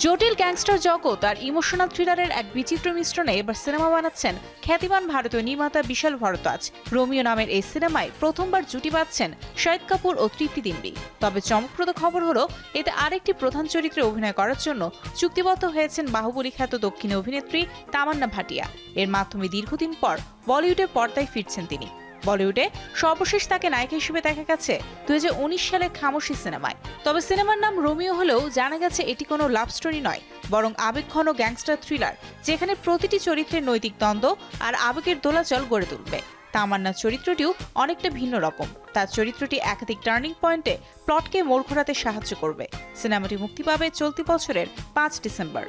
জটিল গ্যাংস্টার জগৎ আর ইমোশনাল থ্রিলারের এক বিচিত্র মিশ্রণে এবার সিনেমা বানাচ্ছেন খ্যাতিমান ভারতীয় নির্মাতা বিশাল ভরদ্বাজ। রোমিও নামের এই সিনেমায় প্রথমবার জুটি বাঁধছেন শাহিদ কাপুর ও তৃপ্তি দিম্বি। তবে চমকপ্রদ খবর হলো, এতে আরেকটি প্রধান চরিত্রে অভিনয় করার জন্য চুক্তিবদ্ধ হয়েছেন বাহুবলী খ্যাত দক্ষিণী অভিনেত্রী তামান্না ভাটিয়া। এর মাধ্যমে দীর্ঘদিন পর বলিউডের পর্দায় ফিরছেন তিনি। বলিউডে সর্বশেষ তাকে নায়িকা হিসেবে দেখা গেছে দুই হাজার উনিশ সালে খামোশি সিনেমায়। তবে সিনেমার নাম রোমিও হলেও জানা গেছে এটি কোনো লাভ স্টোরি নয়, বরং আবেগঘন গ্যাংস্টার থ্রিলার, যেখানে প্রতিটি চরিত্রের নৈতিক দ্বন্দ্ব আর আবেগের দোলাচল গড়ে তুলবে। তামান্নার চরিত্রটিও অনেকটা ভিন্ন রকম। তার চরিত্রটি একাধিক টার্নিং পয়েন্টে প্লটকে মোড় ঘোরাতে সাহায্য করবে। সিনেমাটি মুক্তি পাবে চলতি বছরের পাঁচ ডিসেম্বর।